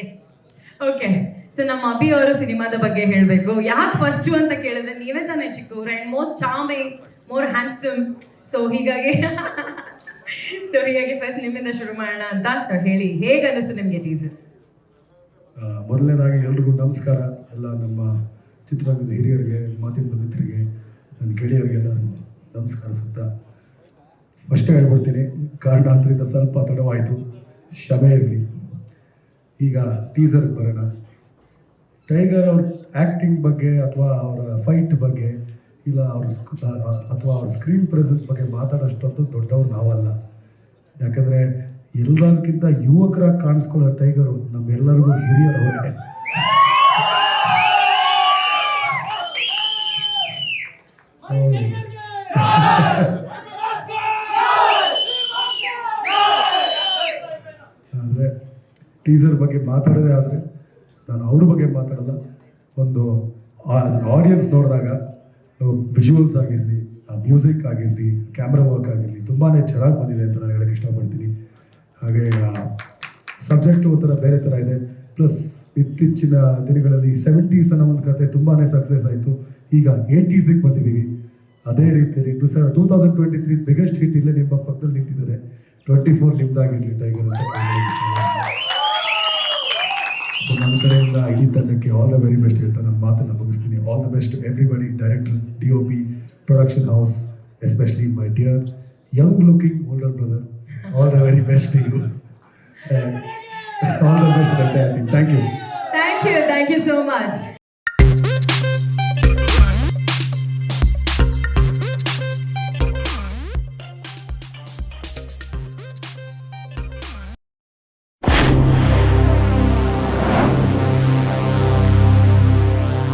Yes okay so ನಮ್ಮ ಅಭಿ ಅವರು ಸಿನಿಮಾದ ಬಗ್ಗೆ ಹೇಳಬೇಕು. ಯಾಕೆ ಫಸ್ಟ್ ಅಂತ ಕೇಳಿದ್ರೆ ನೀವೇ ತಾನೇ ಚಿಕ್ಕವ್ರು and most charming more handsome so ಹೀಗಾಗಿ ಸೊ ಹೀಗಾಗಿ ಫಸ್ಟ್ ನಿಮ್ಮಿಂದ ಶುರು ಮಾಡೋಣ ಅಂತ. ಸೊ ಹೇಳಿ, ಹೇಗೆ ಅನಿಸ್ತು ನಿಮಗೆ ಟೀಸರ್ ಮೊದಲನೇದಾಗಿ ಎಲ್ರಿಗೂ ನಮಸ್ಕಾರ. ಎಲ್ಲ ನಮ್ಮ ಚಿತ್ರರಂಗದ ಹಿರಿಯರಿಗೆ ಮಾಧ್ಯಮ ಮಿತ್ರರಿಗೆ ನನ್ನ ಗೆಳೆಯರಿಗೆಲ್ಲ ಸುತ್ತ. ಫಸ್ಟ್ ಹೇಳ್ಬಿಡ್ತೀನಿ. ಕಾರಣಾಂತರಿಂದ ಸ್ವಲ್ಪ ತಡವಾಯಿತು. ಶಮೆ ಈಗ ಟೀಸರ್ ಬರೋಣ. ಟೈಗರ್ ಅವ್ರ ಆ್ಯಕ್ಟಿಂಗ್ ಬಗ್ಗೆ ಅಥವಾ ಅವರ ಫೈಟ್ ಬಗ್ಗೆ ಇಲ್ಲ ಅವ್ರ ಅಥವಾ ಅವ್ರ ಸ್ಕ್ರೀನ್ ಪ್ರೆಸೆನ್ಸ್ ಬಗ್ಗೆ ಮಾತಾಡೋಷ್ಟೊಂದು ದೊಡ್ಡವ್ರು ನಾವಲ್ಲ. ಯಾಕಂದರೆ ಎಲ್ಲರಿಗಿಂತ ಯುವಕರಾಗಿ ಕಾಣಿಸ್ಕೊಳ್ಳೋ ಟೈಗರು ನಮ್ಮೆಲ್ಲರಿಗೂ ಹಿರಿಯರು ಅವರಿಗೆ ಅಂದರೆ ಟೀಸರ್ ಬಗ್ಗೆ ಮಾತಾಡೋದೇ ಆದರೆ ನಾನು ಅವ್ರ ಬಗ್ಗೆ ಮಾತಾಡಲ್ಲ, ಒಂದು ಆಡಿಯನ್ಸ್ ನೋಡಿದಾಗ ವಿಜುವಲ್ಸ್ ಆಗಿರಲಿ ಮ್ಯೂಸಿಕ್ ಆಗಿರಲಿ ಕ್ಯಾಮ್ರಾ ವರ್ಕ್ ಆಗಿರಲಿ ತುಂಬಾ ಚೆನ್ನಾಗಿ ಬಂದಿದೆ ಅಂತ ನಾನು ಹೇಳಕ್ಕೆ ಇಷ್ಟಪಡ್ತೀನಿ. ಹಾಗೆ ಸಬ್ಜೆಕ್ಟ್ ಒಂಥರ ಬೇರೆ ಥರ ಇದೆ. ಪ್ಲಸ್ ಇತ್ತೀಚಿನ ದಿನಗಳಲ್ಲಿ ಸೆವೆಂಟೀಸ್ ಅನ್ನೋ ಒಂದು ಕತೆ ತುಂಬಾ ಸಕ್ಸಸ್ ಆಯಿತು. ಈಗ ಏಯ್ಟೀಸಿಗೆ ಬಂದಿದ್ದೀವಿ. ಅದೇ ರೀತಿಯಲ್ಲಿ to say two thousand twenty three biggest hit ಇಲ್ಲೇ ನಿಮ್ಮ ಪಕ್ಕದಲ್ಲಿ ನಿಂತಿದ್ದಾರೆ. ಟ್ವೆಂಟಿ ಫೋರ್ ನಿಮ್ದಾಗಿರಲಿ ಟೈಗರ್ ಅಂತ. ನನ್ನ ಕಡೆಯಿಂದ ಇಡೀ ತಂಡಕ್ಕೆ ಆಲ್ ದ ವೆರಿ ಬೆಸ್ಟ್ ಹೇಳ್ತಾ ನನ್ನ ಮಾತನ್ನು ಮುಗಿಸ್ತೀನಿ all the best everybody director D O P production house especially my dear young looking older brother all the very best you all the best thank you thank you thank you so much